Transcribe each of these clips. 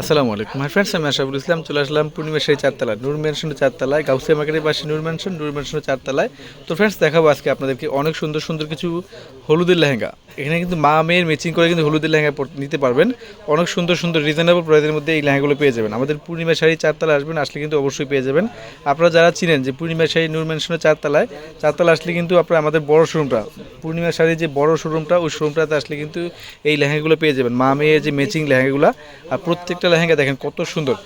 আসসালামু আলাইকুম। Hi friends আমি আশাফুল ইসলাম, চলে আসলাম পূর্ণিমা সেই চারতলা নূর ম্যানশনের চারতলায়, গাউসিয়া মার্কেটের পাশে নূর ম্যানশন নূর ম্যানশনের চারতলায়। তো ফ্রেন্ডস দেখাবো আজকে আপনাদেরকে অনেক সুন্দর সুন্দর কিছু হলুদের লেহেঙ্গা। এখানে কিন্তু মা মেয়ের ম্যাচিং করে কিন্তু হলুদের লেহেঙ্গা নিতে পারবেন। অনেক সুন্দর সুন্দর রিজনেবল প্রাইসের মধ্যে এই লেহেঙ্গাগুলো পেয়ে যাবেন। আমাদের পূর্ণিমা শাড়ি চারতলা আসবেন, আসলে কিন্তু অবশ্যই পেয়ে যাবেন। আপনারা যারা চিনেন যে পূর্ণিমা শাড়ি নূর ম্যানশনের চারতলায় চারতলা আসলে কিন্তু আপনারা আমাদের বড় শোরুমটা পূর্ণিমা শাড়ির যে বড় শোরুমটা ওই শোরুমটাতে আসলে কিন্তু এই লেহেঙ্গাগুলো পেয়ে যাবেন। মা মেয়ের যে ম্যাচিং লেহেঙ্গাগুলো, আর প্রত্যেকটা লেহেঙ্গা দেখেন, কত সুন্দর।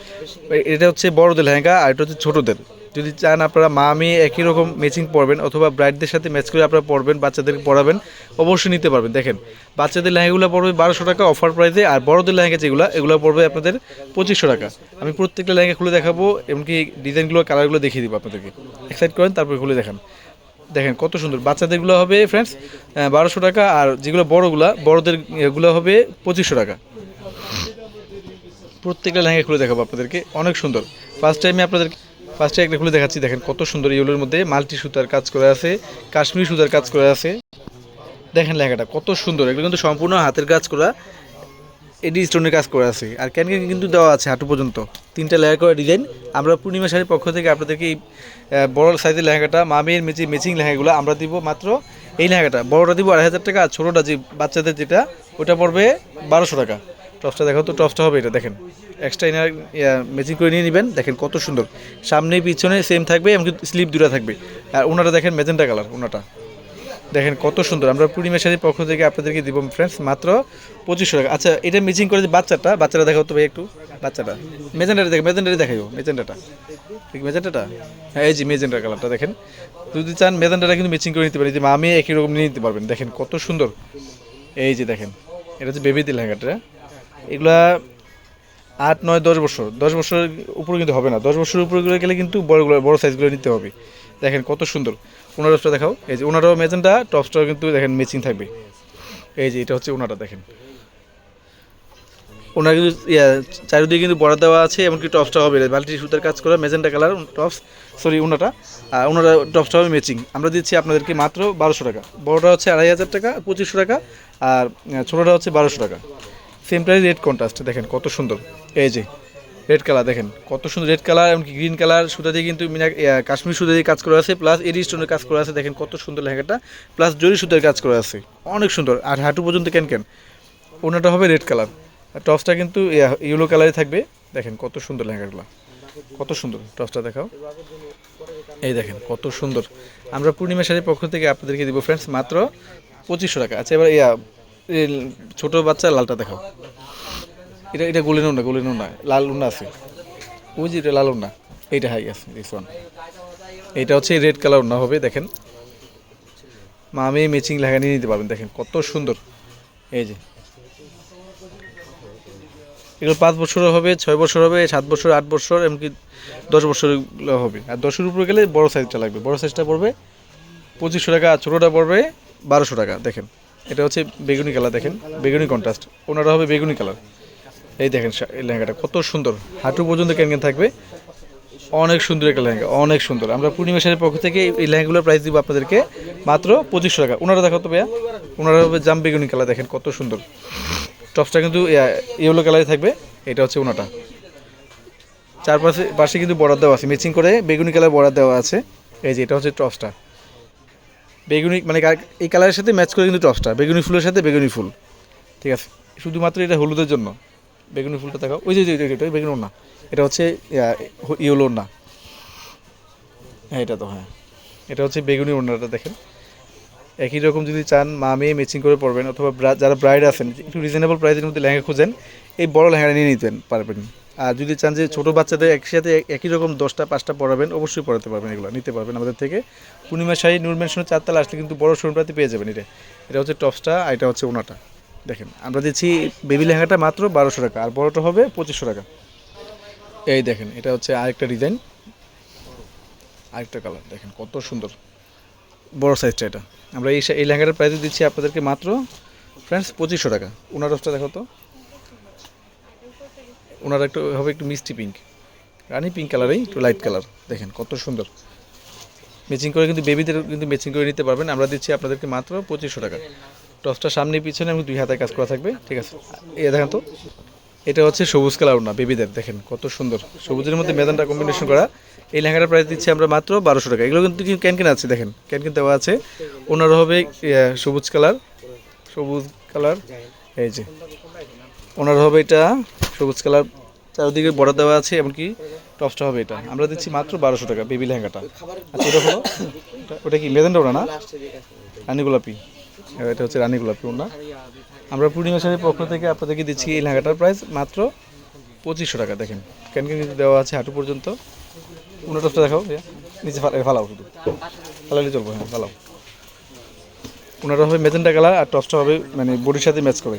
এটা হচ্ছে বড়দের লেহেঙ্গা আর এটা হচ্ছে ছোটোদের। যদি চান আপনারা মা মেয়ে একই রকম ম্যাচিং পরবেন অথবা ব্রাইডদের সাথে ম্যাচ করে আপনারা পরবেন, বাচ্চাদেরকে পড়াবেন অবশ্যই নিতে পারবেন। দেখেন, বাচ্চাদের লেহেঙ্গাগুলো পড়বে বারোশো টাকা অফার প্রাইসে আর বড়দের লেহেঙ্গা যেগুলো, এগুলো পড়বে আপনাদের পঁচিশশো টাকা। আমি প্রত্যেকটা লেহেঙ্গা খুলে দেখাবো, এমনকি ডিজাইনগুলো কালারগুলো দেখিয়ে দিব আপনাদেরকে। এক্সাইট করেন, তারপরে খুলে দেখান। দেখেন, কত সুন্দর। বাচ্চাদেরগুলো হবে ফ্রেন্ডস বারোশো টাকা আর যেগুলো বড়গুলা, বড়দের, এগুলো হবে পঁচিশশো টাকা। প্রত্যেকটা লেহেঙ্গা খুলে দেখাবো আপনাদেরকে। অনেক সুন্দর। ফার্স্ট টাইমে আপনাদের ফার্স্ট একটা খুলে দেখাচ্ছি। দেখেন কত সুন্দর ইউলোর মধ্যে মাল্টি সুতার কাজ করে আছে, কাশ্মীরি সুতার কাজ করে আছে। দেখেন লেহেঙ্গাটা কত সুন্দর। এগুলো কিন্তু সম্পূর্ণ হাতের কাজ করা, এডি স্টোনের কাজ করে আছে। আর ক্যান ক্যান কিন্তু দেওয়া আছে হাঁটু পর্যন্ত। তিনটা লেয়ার করে ডিজাইন আমরা পূর্ণিমা শাড়ির পক্ষ থেকে আপনাদেরকে এই বড় সাইজের লেহেঙ্গাটা, মামের মেচি মেচিং লেহেঙ্গাগুলো আমরা দিব। মাত্র এই লেহেঙ্গাটা। বড়টা দিব আড়াই হাজার টাকা আর ছোটোটা যে বাচ্চাদের যেটা, ওটা পড়বে বারোশো টাকা। টপসটা দেখো তো টপসটা হবে এটা, দেখেন। এক্সট্রা ইনার ম্যাচিং করে নিয়ে নেবেন। দেখেন কত সুন্দর। সামনে, পিছনে সেম থাকবে, এমনকি স্লিপ দুটা থাকবে। আর ওনাটা দেখেন মেজেন্টা কালার ওনাটা। দেখেন কত সুন্দর। আমরা পূর্ণিমা শাড়ির পক্ষ থেকে আপনাদেরকে দিব ফ্রেন্ডস মাত্র পঁচিশশো টাকা। আচ্ছা এটা মিচিং করে বাচ্চাটা বাচ্চাটা দেখাও তো ভাই একটু। বাচ্চাটা। মেজেন্ডাটা দেখো মেজেন্ডাটা দেখাইও মেজেন্ডাটা ঠিক মেজেন্ডাটা হ্যাঁ এই যে মেজেন্ডার কালারটা দেখেন। যদি চান মেজেন্ডাটা কিন্তু মিচিং করে নিতে পারি যে আমি একই রকম নিয়ে নিতে পারবেন। দেখেন কত সুন্দর। এই যে দেখেন, এটা হচ্ছে বেবিতে লেহেঙ্গাটা এগুলা আট নয় দশ বছর। দশ বছরের উপরে কিন্তু হবে না। দশ বছরের উপরে গেলে কিন্তু বড়গুলো বড় সাইজগুলো নিতে হবে। দেখেন কত সুন্দর। ওনারটা দেখাও। এই যে ওনারও মেজেন্টা টপসটাও কিন্তু দেখেন ম্যাচিং থাকবে। এই যে এটা হচ্ছে ওনাটা দেখেন। ওনার কিন্তু ইয়া, চারিদিকে কিন্তু বড় দেওয়া আছে এমনকি টপসটা হবে। বালতি সুতার কাজ করা মেজেন্টা কালার টপস সরি ওনাটা আর ওনারা টপসটা হবে ম্যাচিং আমরা দিচ্ছি আপনাদেরকে মাত্র বারোশো টাকা। বড়টা হচ্ছে আড়াই হাজার টাকা পঁচিশশো টাকা আর ছোটোটা হচ্ছে বারোশো টাকা। সেম প্রাইস রেড কন্ট্রাস্ট দেখেন কত সুন্দর। এই যে রেড কালার দেখেন কত সুন্দর রেড কালার এমনকি গ্রিন কালার সুতা দিয়ে কিন্তু মিনা কাশ্মীর সুতা দিয়ে কাজ করা আছে প্লাস এডি স্টোনের কাজ করা আছে, দেখেন কত সুন্দর লেহেঙ্গাটা প্লাস জরি সুতার কাজ করা আছে, অনেক সুন্দর। আর হাঁটু পর্যন্ত কেন কেন, ওনাটা হবে রেড কালার আর টপসটা কিন্তু ইয়েলো কালারে থাকবে, দেখেন কত সুন্দর লেহেঙ্গাগুলো, কত সুন্দর। টপসটা দেখাও। এই দেখেন কত সুন্দর। আমরা পূর্ণিমা শাড়ির পক্ষ থেকে আপনাদেরকে দিব ফ্রেন্ডস মাত্র পঁচিশশো টাকা। আচ্ছা এবার, ইয়া ছোট বাচ্চা, লালটা দেখাও। এটা এটা গোলেন উন্না গোলেন উন্না। লাল উন্না আছে। ওই যে এটা লাল উন্না। এইটা হাই আছে দিস ওয়ান এইটা হচ্ছে রেড কালার উন্না হবে, দেখেন। মা, আমি ম্যাচিং লেখা নিয়ে নিতে পারবেন, দেখেন, কত সুন্দর। এই যে। এগুলো পাঁচ বছর হবে, ছয় বছর হবে, সাত বছর, আট বছর, এমনকি দশ বছর হবে। আর দশের উপরে গেলে বড় সাইজটা লাগবে। বড় সাইজটা পড়বে পঁচিশশো টাকা আর ছোটোটা পড়বে বারোশো টাকা, দেখেন। এটা হচ্ছে বেগুনি কালার দেখেন, বেগুনি কন্ট্রাস্ট ওনারা হবে বেগুনি কালার। এই দেখেন এই লেহেঙ্গাটা কত সুন্দর। হাঁটু পর্যন্ত কেন কেন থাকবে? অনেক সুন্দর একটা লেহেঙ্গা, অনেক সুন্দর। আমরা পূর্ণিমা শাড়ির পক্ষ থেকে এই লেহেঙ্গাগুলোর প্রাইস দিব আপনাদেরকে মাত্র পঁচিশশো টাকা। ওনারা দেখো তো ভাইয়া, ওনারা হবে জাম বেগুনি কালার, দেখেন কত সুন্দর। টপসটা কিন্তু ইয়েলো কালারে থাকবে, এটা হচ্ছে ওনাটা। চারপাশে, পাশে কিন্তু বর্ডার দেওয়া আছে ম্যাচিং করে বেগুনি কালার বর্ডার দেওয়া আছে। এই যে, এটা হচ্ছে টপসটা। বেগুনি মানে এই কালারের সাথে ম্যাচ করে কিন্তু টপসটা বেগুনি ফুলের সাথে বেগুনি ফুল। ঠিক আছে? শুধুমাত্র এটা হলুদের জন্য। বেগুনি ফুলটা দেখাও। ওই যে- এটা বেগুনি না এটা হচ্ছে ইয়েলো না হ্যাঁ এটা তো হ্যাঁ। এটা হচ্ছে বেগুনি ওড়নাটা, দেখেন। একই রকম যদি চান মা মেয়ে ম্যাচিং করে পড়বেন, অথবা যারা ব্রাইড আছেন, একটু রিজনেবল প্রাইসের মধ্যে লেহেঙ্গা খুঁজেন, এই বড় লেহেঙ্গা নিয়ে নিতেন, পারবেন। আর যদি চান যে ছোটো বাচ্চাদের একসাথে এক- একই রকম দশটা, পাঁচটা পড়াবেন, অবশ্যই পড়াতে পারবেন এগুলো, নিতে পারবেন আমাদের থেকে। পূর্ণিমা শাড়ি নূর ম্যানশনের চারতলা আসলে কিন্তু বড় শোরুমটাতে পেয়ে যাবেন এটা। এটা হচ্ছে টপসটা আর এটা হচ্ছে ওনাটা। দেখেন, আমরা দিচ্ছি বেবি লেহেঙ্গাটা মাত্র বারোশো টাকা, আর বড়টা হবে পঁচিশশো টাকা। এই দেখেন, এটা হচ্ছে আরেকটা ডিজাইন, আরেকটা কালার, দেখেন কত সুন্দর। বড় সাইজটা এটা। আমরা এই এই লেহেঙ্গাটার প্রাইস দিচ্ছি আপনাদেরকে মাত্র ফ্রেন্ডস পঁচিশশো টাকা। ওনার রসটা দেখো তো। ওনার একটু হবে একটু মিষ্টি পিঙ্ক রানি পিঙ্ক কালারেই একটু লাইট কালার দেখেন কত সুন্দর। ম্যাচিং করে কিন্তু বেবিদের কিন্তু ম্যাচিং করে নিতে পারবেন। আমরা দিচ্ছি আপনাদেরকে মাত্র পঁচিশশো টাকা। টসটা সামনে পিছনে এবং দুই হাতে কাজ করা থাকবে। ঠিক আছে। এ দেখেন তো, এটা হচ্ছে সবুজ কালার না বেবিদের দেখেন কত সুন্দর। সবুজের মধ্যে মেদানটা কম্বিনেশন করা। এই লেহেঙ্গাটার প্রাইস দিচ্ছি আমরা মাত্র বারোশো টাকা। এগুলো কিন্তু ক্যান ক্যান আছে? দেখেন ক্যান ক্যান দেওয়া আছে। ওনার হবে সবুজ কালার সবুজ কালার এই যে ওনার হবে এটা সবুজ কালার, চারিদিকে বর্ডার দেওয়া আছে, এমনকি টপসটা হবে এটা। আমরা দিচ্ছি মাত্র বারোশো টাকা, বেবি লেহেঙ্গাটা। আচ্ছা এটা হলো ওটা কি মেদানটা ওনা না? রানী গোলাপি। এটা হচ্ছে রানী গোলাপি ওনা আমরা পূর্ণিমা শাড়ির পক্ষ থেকে আপনাদেরকে দিচ্ছি এই লেহেঙ্গাটার প্রাইস মাত্র পঁচিশশো টাকা, দেখেন। ক্যান ক্যান দেওয়া আছে হাঁটু পর্যন্ত। উনো টপটা দেখাও নিচে ফালাও শুধু ফালালে চলবো হ্যাঁ ফালাও। ওনারা হবে মেজেন্টা কালার, আর টপসটা হবে মানে বডির সাথে ম্যাচ করে।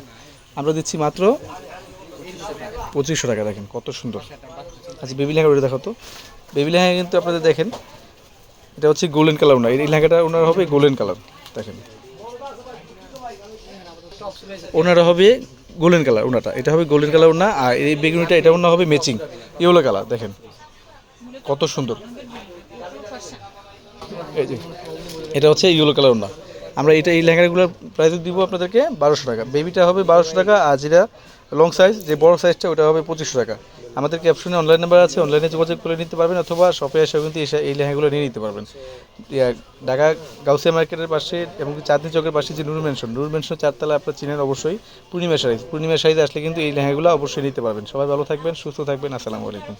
আমরা দিচ্ছি মাত্র পঁচিশশো টাকা, দেখেন কত সুন্দর। আচ্ছা বেবি লেহেঙ্গা দেখো তো। বেবি লেহেঙ্গা কিন্তু আপনাদের দেখেন, এটা হচ্ছে গোল্ডেন কালার না এই লেহেঙ্গাটা ওনার হবে গোল্ডেন কালার দেখেন। ওনারা হবে গোল্ডেন কালার ওনাটা। এটা হবে গোল্ডেন কালার ওনা, আর এই বেগুনিটা, এটা ওনা হবে ম্যাচিং ইয়েলো কালার দেখেন। কত সুন্দর। এই যে, এটা হচ্ছে ইয়েলো কালার ওনা। আমরা এটা, এই লেহেঙ্গাগুলোর প্রাইস দিব আপনাদেরকে বারোশো টাকা। বেবিটা হবে বারোশো টাকা, আর যেটা লং সাইজ যে বড় সাইজটা ওটা হবে পঁচিশশো টাকা। আমাদের ক্যাপশনে অনলাইন নাম্বার আছে অনলাইনে যোগাযোগ করে নিতে পারবেন অথবা শপে এসে কিন্তু এসে- এই লেহাগুলো নিয়ে নিতে পারবেন। ঢাকা গাউসিয়া মার্কেটের পাশে এবং চাঁদনি চকের পাশে যে নুর মেনশন নুর মেনশন চারতলা আপনার চিনেন অবশ্যই। পূর্ণিমা সাইজ পূর্ণিমা সাইজ আসলে কিন্তু এই লেহাগুলো অবশ্যই নিতে পারবেন। সবাই ভালো থাকবেন, সুস্থ থাকবেন, আসসালামু আলাইকুম।